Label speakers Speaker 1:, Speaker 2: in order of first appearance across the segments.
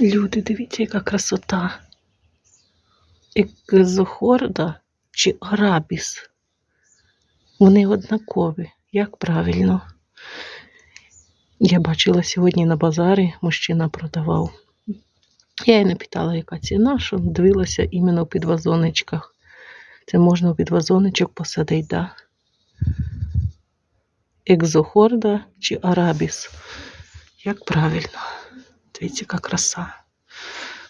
Speaker 1: Люди, дивіться, яка красота. Екзохорда чи арабіс. Вони однакові. Як правильно? Я бачила сьогодні на базарі, мужчина продавав. Я й не питала, яка ціна, що дивилася іменно в підвазоничках. Це можна в підвазоничок посадити, да? Екзохорда чи арабіс. Як правильно? Дивіться, яка краса.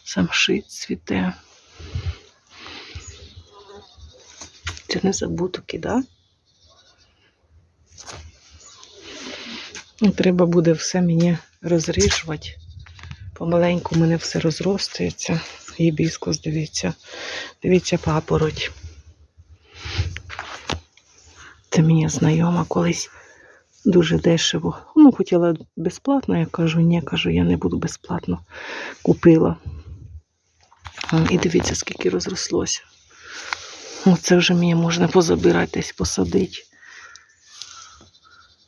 Speaker 1: Самшит цвіте. Це не забутки, да? Ну, Треба буде все мені розрішувати. Помаленьку мене все розростається. Гібіскус, дивіться. Дивіться, папороть. Це мені знайома колись дуже дешево. Ну, хотіла безплатно, я кажу, ні, кажу, я не буду безплатно. Купила. І дивіться, скільки розрослося. Оце вже мені можна позабирати десь посадити.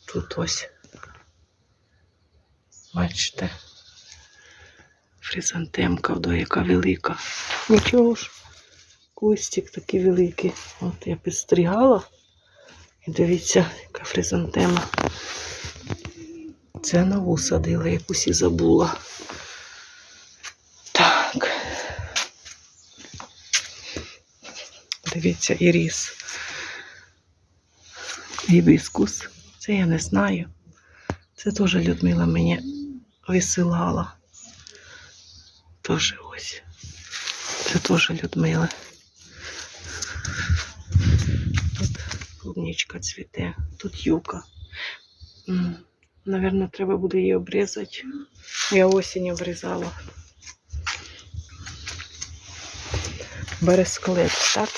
Speaker 1: Тут ось. Бачите? Фризантемка, вдо, яка велика. Нічого ж, кустик такий великий. От я підстригала. І дивіться, яка фризантема. Це нову садила, якусь і забула. Так. Дивіться, іріс. Гібіскус. Це я не знаю. Це теж Людмила мені висилала. Теж ось. Це теж Людмила. Клубничка цвіте, тут юка. Наверно, треба буде її обрізати. Я осінь обрізала. Бересклет, так?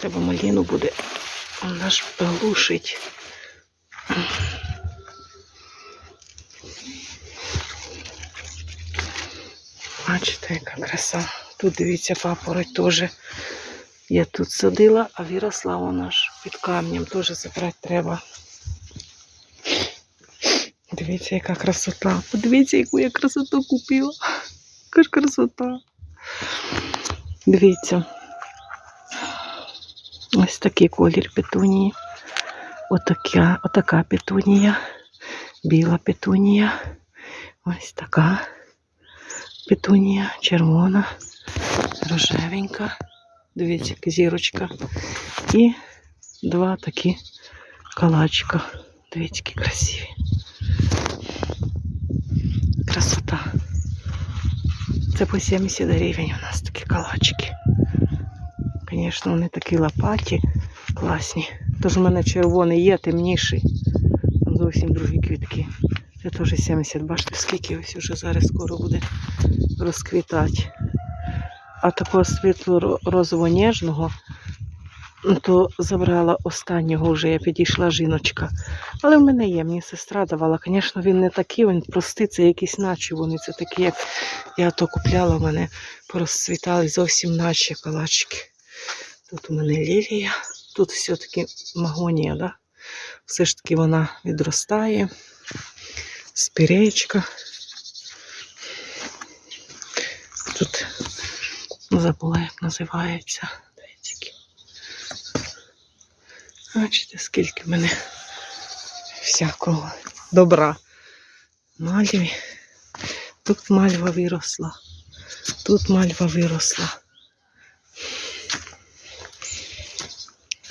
Speaker 1: Треба маліну буде. Вона ж глушить. Бачите, яка краса. Тут дивіться, папороть теж. Я тут садила, а виросла вона ж під камнем. Теж забрати треба. Дивіться, яка красота. Подивіться, яку я красоту купила. Яка ж красота. Дивіться. Ось такий колір петунії. Отака, отака петунія. Біла петунія. Ось така петунія, червона, рожевенька. Дивіться, зірочка. І два такі калачка. Дивіться, які красиві. Красота. Це по 70 гривень у нас такі калачики. Звісно, вони такі лопаті, класні. Тож у мене червоний є, темніший. Там зовсім другі квітки. Це теж 70. Бачите, скільки ось уже зараз скоро буде розквітати. А такого світло розово-ніжного, ну, то забрала останнього вже, я підійшла жіночка. Але в мене є, мені сестра давала. Звісно, він не такий, він простий, це якісь наче вони. Це такі, як я то купляла, в мене порозцвітали зовсім наче калачики. Тут у мене лілія, тут все-таки магонія, да? все ж таки вона відростає. Спіречка. Тут забула, як називається. Бачите, скільки в мене всякого добра. Мальві. Тут мальва виросла. Тут мальва виросла.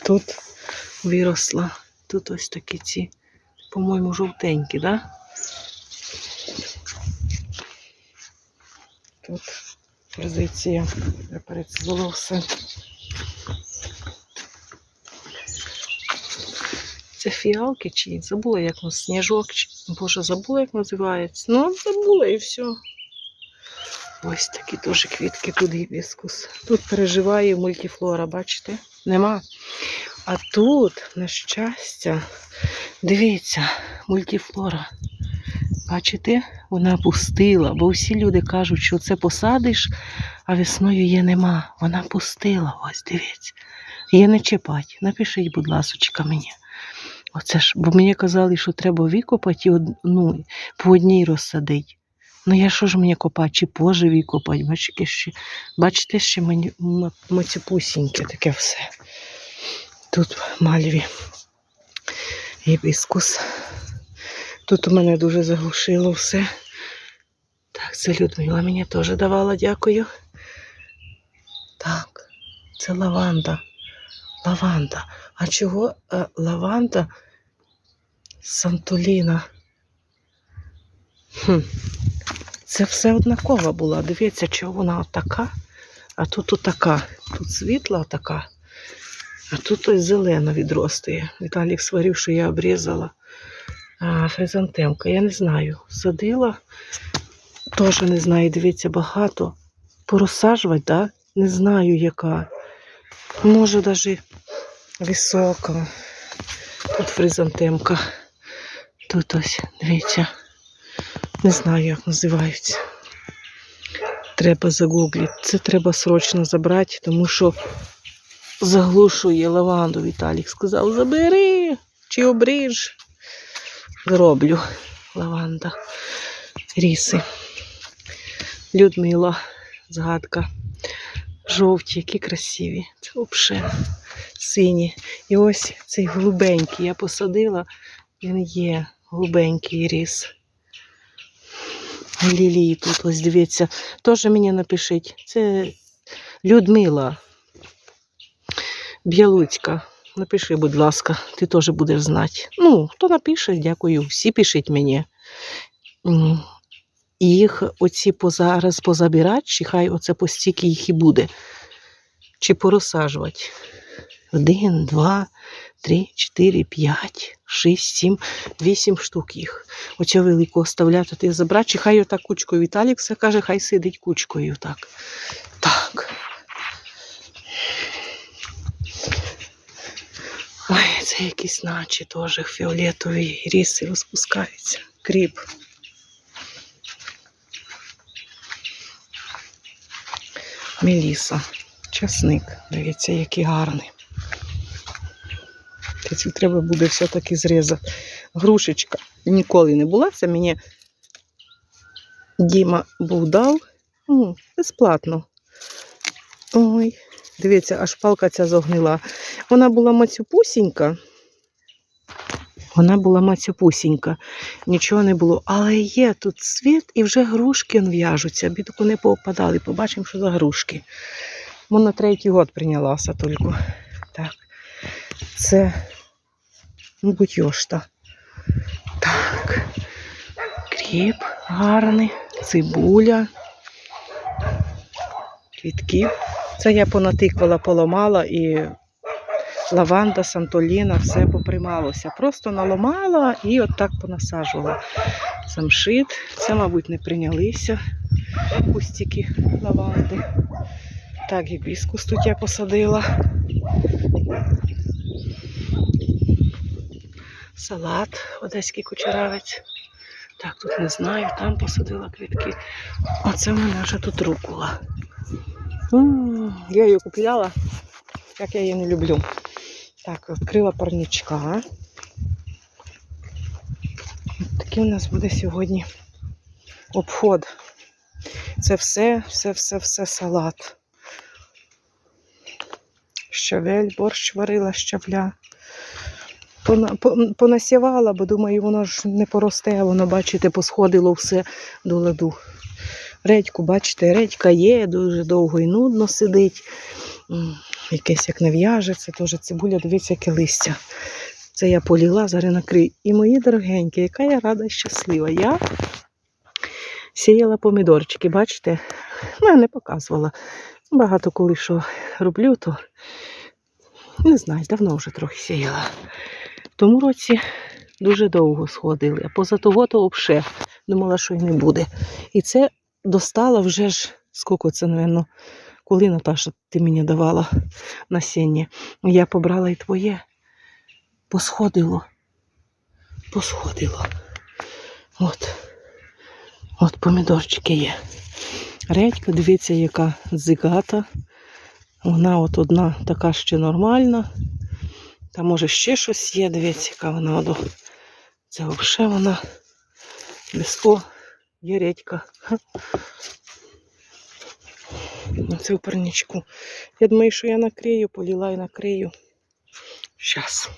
Speaker 1: Тут виросла. Тут ось такі ці, по-моєму, жовтенькі, да? Тут позиція перецвіло все. Це фіалки чи забула, як воно сніжок. Чи... Боже, забула, як називається. Ну, забула і все. Ось такі теж квітки, тут гібіскус. Тут переживає мультифлора, бачите? Нема. А тут, на щастя, дивіться, мультифлора. Бачите, вона пустила, бо всі люди кажуть, що це посадиш, а весною її нема. Вона пустила, ось дивіться. Її не чіпать. Напишіть, будь ласочка, мені. Оце ж, бо мені казали, що треба викопати і одну, по одній розсадити. Ну я що ж мені копати? Чи поживі копати? Бачите, ще, бачите, ще мені мацюпусіньке таке все. Тут мальві. Гібіскус. Тут у мене дуже заглушило все. Так, це Людмила мені теж давала, дякую. Так, це лаванда. Лаванда. А чого е, лаванда Сантоліна? Хм. Це все однакова була. Дивіться, чого вона отака, а тут отака. Тут світла отака, а тут ось зелена відростає. Віталік сварив, що я обрізала. А, хризантемка, я не знаю. Садила, теж не знаю, дивіться, багато. Порозсаджувати, да? Не знаю, яка. Може, навіть висока. Тут фризантемка. Тут ось, дивіться. Не знаю, як називаються. Треба загуглити. Це треба срочно забрати, тому що заглушує лаванду. Віталік сказав, забери чи обріж. Зроблю лаванда. Ріси. Людмила, згадка. Жовті, які красиві. Це взагалі сині. І ось цей голубенький я посадила, він є голубенький ріс. Лілії тут ось дивіться. Теж мені напишіть. Це Людмила Б'ялуцька. Напиши, будь ласка, ти теж будеш знати. Ну, хто напише, дякую. Всі пишіть мені. І їх оці позараз позабирати, чи хай оце постільки їх і буде. Чи порозсаджувати. Один, два, три, чотири, п'ять, шість, сім, вісім штук їх. Оця велику оставляти ти забрати, чи хай отак кучкою. Віталік все каже, хай сидить кучкою. Так. Так. Ой, це якісь наче теж фіолетові ріси розпускаються. Кріп. Меліса. Часник. Дивіться, який гарний. Цю треба буде все-таки зрізати. Грушечка ніколи не була. Це мені Діма був дав. Безплатно. Ой, дивіться, аж палка ця зогнила. Вона була мацюпусінька. Вона була мацюпусінька. Нічого не було. Але є тут світ і вже грушки в'яжуться. Бідку не повпадали. Побачимо, що за грушки. Вона третій год прийнялася тільки. Так. Це, мабуть, йошта. Так. Кріп гарний, цибуля, квітки. Це я понатиквала, поламала і лаванда, сантоліна, все поприймалося. Просто наламала і от так понасаджувала. Самшит. Це, мабуть, не прийнялися кустики лаванди. Так, гібіскус тут я посадила. Салат, одеський кучеравець. Так, тут не знаю, там посадила квітки. Оце в мене вже тут рукула. М, Я її купляла, як я її не люблю. Так, відкрила парничка. От Такий у нас буде сьогодні обход. Це все, все, все, все салат. Щавель, борщ варила щавля. Понасівала, бо думаю, воно ж не поросте, воно, бачите, посходило все до ладу. Редьку, бачите, редька є, дуже довго і нудно сидить. Якесь як не в'яжеться, теж цибуля, дивіться, яке листя. Це я поліла, зараз накрию. І мої дорогенькі, яка я рада і щаслива. Я сіяла помідорчики, бачите? Ну, я не показувала. Багато коли що роблю, то не знаю, давно вже трохи сіяла. В тому році дуже довго сходили, а поза того то взагалі думала, що й не буде. І це достала вже ж, скільки це, напевно, коли Наташа ти мені давала насіння. Я побрала і твоє. Посходило. Посходило. От. От помідорчики є. Редька, дивіться, яка зигата. Вона от одна така ще нормальна. Та може ще щось є, дивіться, яка вона. Це взагалі вона без є редька. Ха. цю парничку. Я думаю, що я накрию, поліла і накрию. Щас.